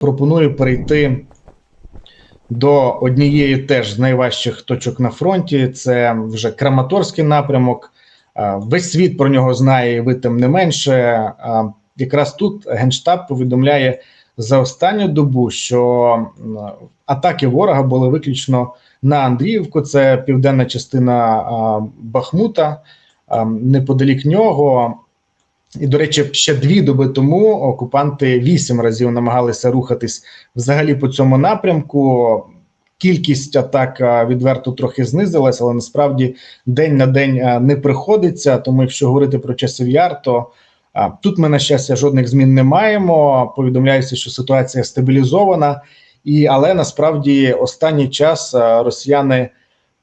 пропоную перейти до однієї теж з найважчих точок на фронті. Це вже Краматорський напрямок. Весь світ про нього знає, і ви тим не менше. Якраз тут Генштаб повідомляє за останню добу, що атаки ворога були виключно на Андріївку, це південна частина Бахмута, неподалік нього. І, до речі, ще дві доби тому окупанти вісім разів намагалися рухатись взагалі по цьому напрямку. Кількість атак відверто трохи знизилась, але насправді день на день не приходиться. Тому, якщо говорити про часів яр, то тут ми на щастя жодних змін не маємо. Повідомляється, що ситуація стабілізована, і але насправді останній час росіяни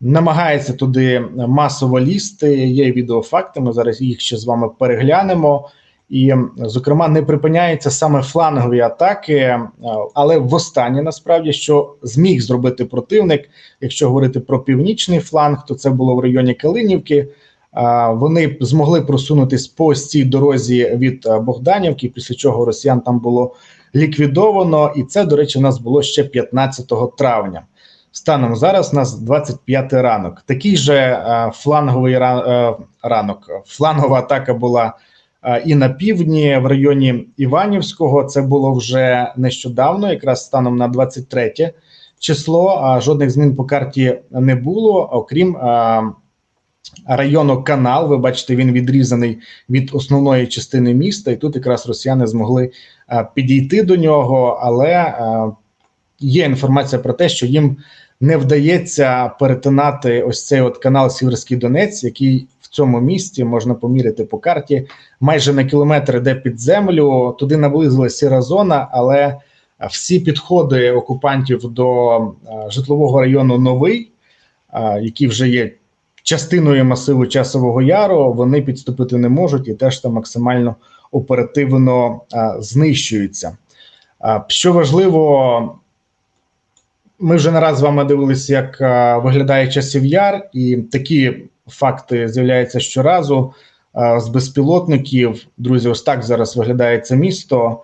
намагаються туди масово лізти. Є відеофакти. Ми зараз їх ще з вами переглянемо. І, зокрема, не припиняються саме флангові атаки, е, але востаннє насправді що зміг зробити противник, якщо говорити про північний фланг, то це було в районі Калинівки. Вони змогли просунутись по цій дорозі від е, Богданівки, після чого росіян там було ліквідовано, і це, до речі, у нас було ще 15 травня. Станом зараз у нас 25 ранок. Такий же е, фланговий е, ранок. Флангова атака була е, і на півдні, в районі Іванівського. Це було вже нещодавно, якраз станом на 23 число. А жодних змін по карті не було, окрім району Канал. Ви бачите, він відрізаний від основної частини міста, і тут якраз росіяни змогли підійти до нього, але є інформація про те, що їм не вдається перетинати ось цей от канал Сіверський Донець, який в цьому місті можна поміряти по карті майже на кілометр іде під землю. Туди наблизилася сіра зона, але всі підходи окупантів до е, житлового району новий, е, який вже є частиною масиву часового яру, вони підступити не можуть і теж там максимально оперативно е, знищуються. Що важливо, ми вже не раз з вами дивилися, як е, виглядає часів яр, і такі факти з'являються щоразу е, з безпілотників. Друзі, ось так зараз виглядає це місто.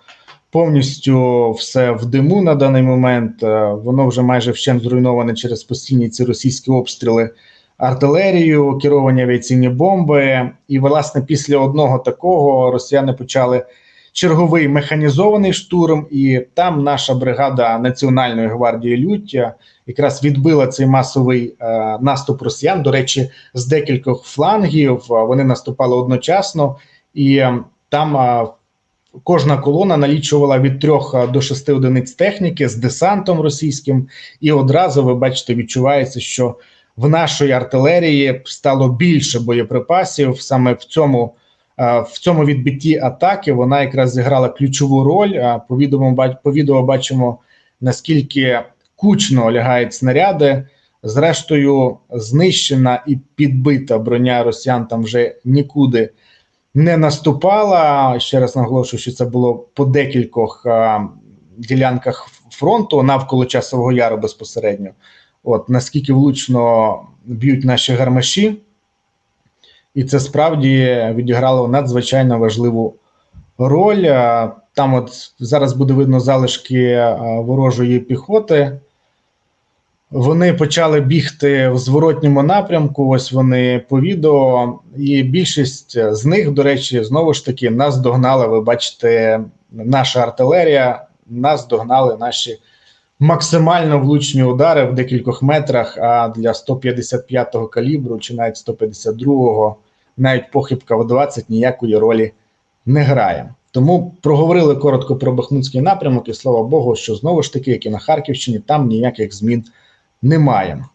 Повністю все в диму на даний момент. Е, Воно вже майже вщент зруйноване через постійні ці російські обстріли артилерію, керовані авіаційні бомби. І, власне, після одного такого росіяни почали черговий механізований штурм, і там наша бригада Національної гвардії Люття якраз відбила цей масовий е, наступ росіян. До речі, з декількох флангів е, вони наступали одночасно, і е, там е, кожна колона налічувала від трьох е, до шести одиниць техніки з десантом російським, і одразу ви бачите, відчувається, що в нашої артилерії стало більше боєприпасів саме в цьому. В цьому відбитті атаки вона якраз зіграла ключову роль. По відео, по відео бачимо наскільки кучно лягають снаряди. Зрештою, знищена і підбита броня росіян там вже нікуди не наступала. Ще раз наголошую, що це було по декількох е, ділянках фронту навколо часового яру безпосередньо. От наскільки влучно б'ють наші гармаші, і це справді відіграло надзвичайно важливу роль. Е, Там, от зараз буде видно залишки е, ворожої піхоти. Вони почали бігти в зворотньому напрямку. Ось вони по відео, і більшість з них, до речі, знову ж таки нас догнала. Ви бачите, наша артилерія, нас догнали наші максимально влучні удари в декількох метрах. А для 155-го калібру чи навіть 152-го, навіть похибка в 20 ніякої ролі не грає. Тому проговорили коротко про Бахмутський напрямок, і слава Богу, що знову ж таки, як і на Харківщині, там ніяких змін немає.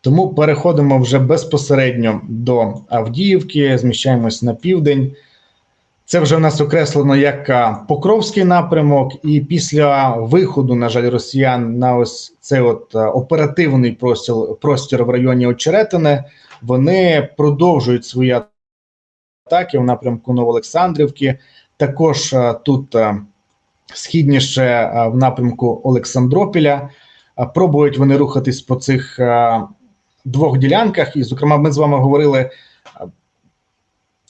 Тому переходимо вже безпосередньо до Авдіївки, зміщаємось на південь. Це вже в нас окреслено як Покровський напрямок, і після виходу, на жаль, росіян на ось цей от оперативний простір, простір в районі Очеретине, вони продовжують свої атаки в напрямку Новоолександрівки. Також тут східніше в напрямку Олександропіля. Пробують вони рухатись по цих двох ділянках. І, зокрема, ми з вами говорили,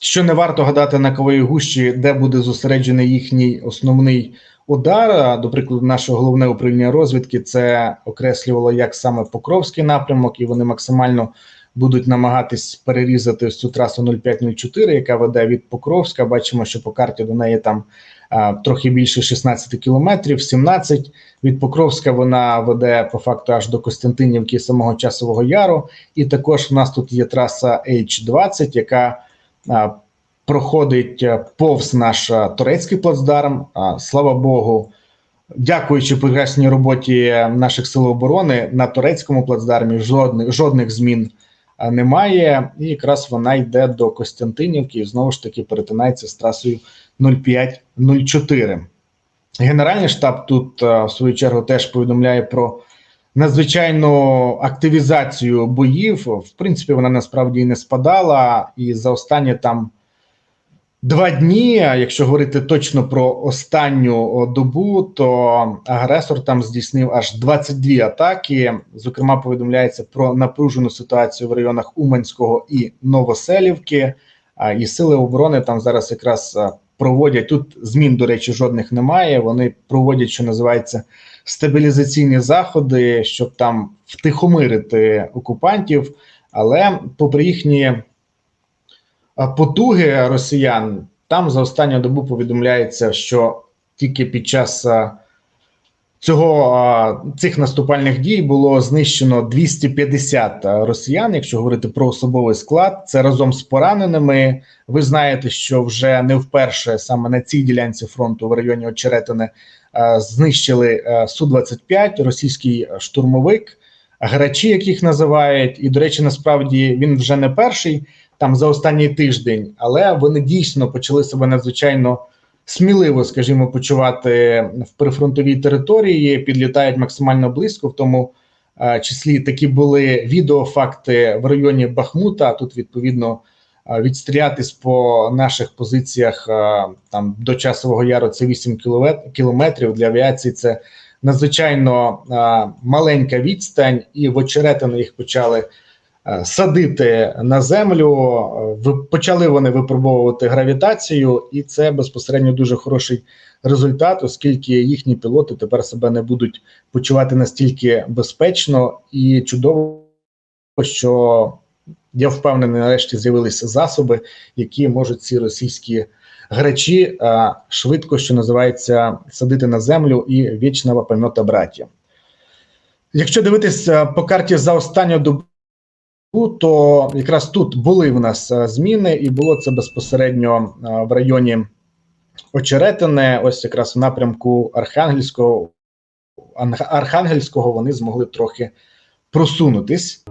що не варто гадати на Кової гущі, де буде зосереджений їхній основний удар. До прикладу, наше головне управління розвідки це окреслювало як саме Покровський напрямок, і вони максимально будуть намагатись перерізати ось цю трасу 0504, яка веде від Покровська. Бачимо, що по карті до неї там а, трохи більше 16 кілометрів, 17. Від Покровська вона веде по факту аж до Костянтинівки самого часового яру. І також в нас тут є траса H20, яка а, проходить повз наш а, турецький плацдарм. А, слава Богу, дякуючи прекрасній роботі наших сил оборони на турецькому плацдармі жодних, жодних змін немає. І якраз вона йде до Костянтинівки і знову ж таки перетинається з трасою 0504. Генеральний штаб тут е, в свою чергу теж повідомляє про надзвичайну активізацію боїв. В принципі, вона насправді і не спадала, і за останні там два дні, якщо говорити точно про останню добу, то агресор там здійснив аж 22 атаки. Зокрема, повідомляється про напружену ситуацію в районах Уманського і Новоселівки. І сили оборони там зараз якраз проводять тут змін, до речі, жодних немає. Вони проводять, що називається, стабілізаційні заходи, щоб там втихомирити окупантів. Але, попри їхні потуги росіян, там за останню добу повідомляється, що тільки під час цього цих наступальних дій було знищено 250 росіян. Якщо говорити про особовий склад, це разом з пораненими. Ви знаєте, що вже не вперше саме на цій ділянці фронту в районі Очеретини знищили су 25 російський штурмовик, грачі, яких називають, і до речі, насправді він вже не перший там за останній тиждень, але вони дійсно почали себе надзвичайно сміливо, скажімо, почувати в прифронтовій території, підлітають максимально близько. В тому е, числі такі були відеофакти в районі Бахмута. Тут відповідно е, відстрілятись по наших позиціях е, там до часового яру. Це 8 кілометр- кілометрів для авіації. Це надзвичайно е, маленька відстань, і в очеретину їх почали е, садити на землю. Е, ви- Почали вони випробовувати гравітацію, і це безпосередньо дуже хороший результат, оскільки їхні пілоти тепер себе не будуть почувати настільки безпечно і чудово, що я впевнений, нарешті з'явилися засоби, які можуть ці російські грачі е, швидко, що називається, садити на землю і вічного поймета браття. Якщо дивитися по карті за останню добу, то якраз тут були в нас е, зміни, і було це безпосередньо е, в районі Очеретине, ось якраз в напрямку Архангельського. Архангельського вони змогли трохи просунутись.